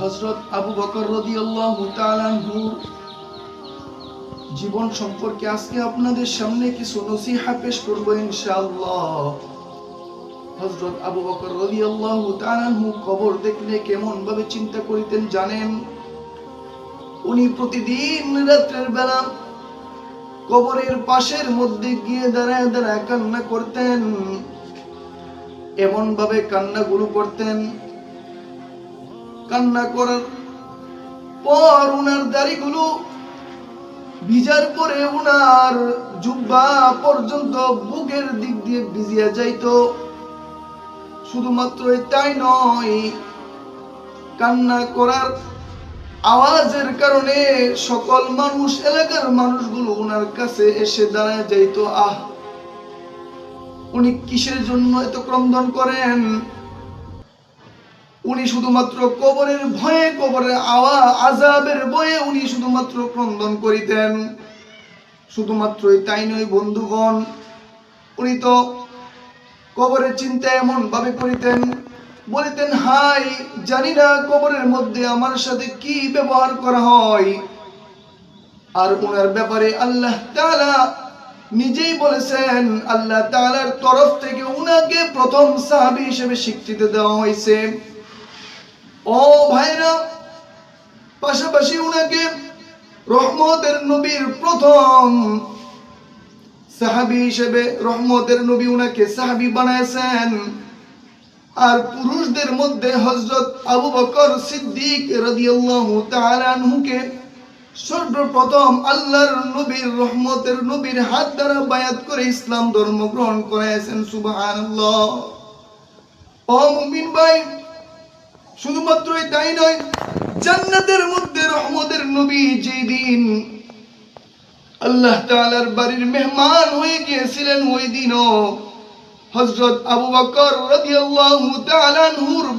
হজরত আবু বকর রদিয়াল্লাহু তাআলাহুর জীবন সম্পর্কে আজকে আপনাদের সামনে কিছু নসিহা পেশ করব ইনশাআল্লাহ। হজরত আবু বকর রদিয়াল্লাহু তাআলাহু কবর দেখলে কেমন ভাবে চিন্তা করিতেন জানেন? উনি প্রতিদিন রাত্রের বেলা কবরের পাশের মধ্যে গিয়ে দাঁড়ায় দাঁড়ায় কান্না করতেন এমন ভাবে কান্নাগুলো করতেন। কান্না করার পর উনার দাড়িগুলো ভিজার পরে উনার জুব্বা পর্যন্ত বুকের দিক দিয়ে ভিজিয়া যাইতো। শুধুমাত্র তাই নয়, কান্না করার আওয়াজের কারণে সকল মানুষ, এলাকার মানুষগুলো উনার কাছে এসে দাঁড়ায় যাইতো। আহ, উনি কিসের জন্য এত ক্রন্দন করেন? উনি শুধুমাত্র কবরের ভয়ে, কবরের আওয়া আজাবের বয়ে উনি শুধুমাত্র ক্রন্দন করিতেন। শুধুমাত্র তাই নয়, বন্ধুগণ, উনি তো কবরের চিন্তা এমন ভাবে করিতেন, বলিতেন, হাই, জানি না কবরের মধ্যে আমার সাথে কি ব্যবহার করা হয়। আর ওনার ব্যাপারে আল্লাহ তালা নিজেই বলেছেন, আল্লাহ তাআলার তরফ থেকে উনাকে প্রথম সাহাবী হিসেবে স্বীকৃতি দেওয়া হয়েছে। ও ভাইরা, পাশাপাশি উনাকে রহমতের নবীর প্রথম সাহাবী হিসেবে রহমতের নবী উনাকে সাহাবি বানাইছেন। আর পুরুষদের মধ্যে হজরত আবু বকর সিদ্দিক আনহুকে সর্বপ্রথম আল্লাহর নবীর, রহমতের নবীর হাত দ্বারা বায়াত করে ইসলাম ধর্ম গ্রহণ করেছেন সুবহানাল্লাহ। ও মুমিন ভাই শুধুমাত্রই তাই নয়, জান্নাতের মধ্যে রহমতের নবী যেই দিন আল্লাহ তাআলার বাড়ির মেহমান হয়ে গিয়েছিলেন, ওই দিনও আবু বকর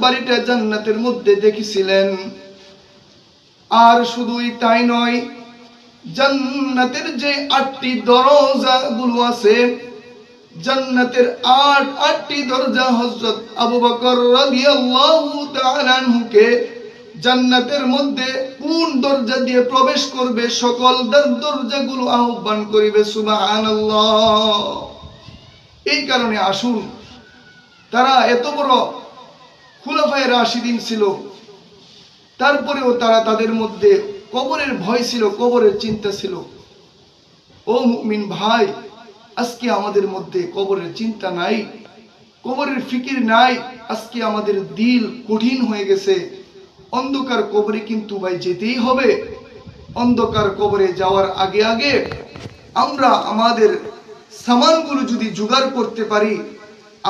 বাড়িটা জান্নাতের মধ্যে দেখেছিলেন। আর শুধুই তাই নয়, জান্নাতের যে আটটি দরজা গুলো আছে জান্নাতের আট, আটটি দরজা হযরত আবু বকর রাদিয়াল্লাহু তাআলা আনহুকে জান্নাতের মধ্যে কোন দরজা দিয়ে প্রবেশ করবে, সকল দর- দরজাগুলো আহ্বান করিবে, সুবহানাল্লাহ। এই কারণে আসুন, তারা এত বড় খুলাফায় রাশিদিন ছিল, তারপরেও তারা তাদের মধ্যে কবরের ভয় ছিল, কবরের চিন্তা ছিল। ও মুমিন ভাই আজকে আমাদের মধ্যে কবরের চিন্তা নাই, কবরের ফিকির নাই, আজকে আমাদের দিল কঠিন হয়ে গেছে। অন্ধকার কবরে কিন্তু ভাই যেতেই হবে। অন্ধকার কবরে যাওয়ার আগে আগে আমরা আমাদের সামানগুলো যদি জোগাড় করতে পারি,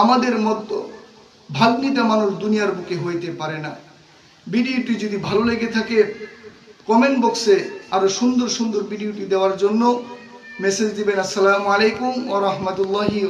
আমাদের মতো ভাগ্নিতা মানুষ দুনিয়ার বুকে হইতে পারে না। ভিডিওটি যদি ভালো লেগে থাকে, কমেন্ট বক্সে আরও সুন্দর সুন্দর ভিডিওটি দেওয়ার জন্য মেসেজ দিবেন আসসালামু আলাইকুম ও রহমতুল্লাহি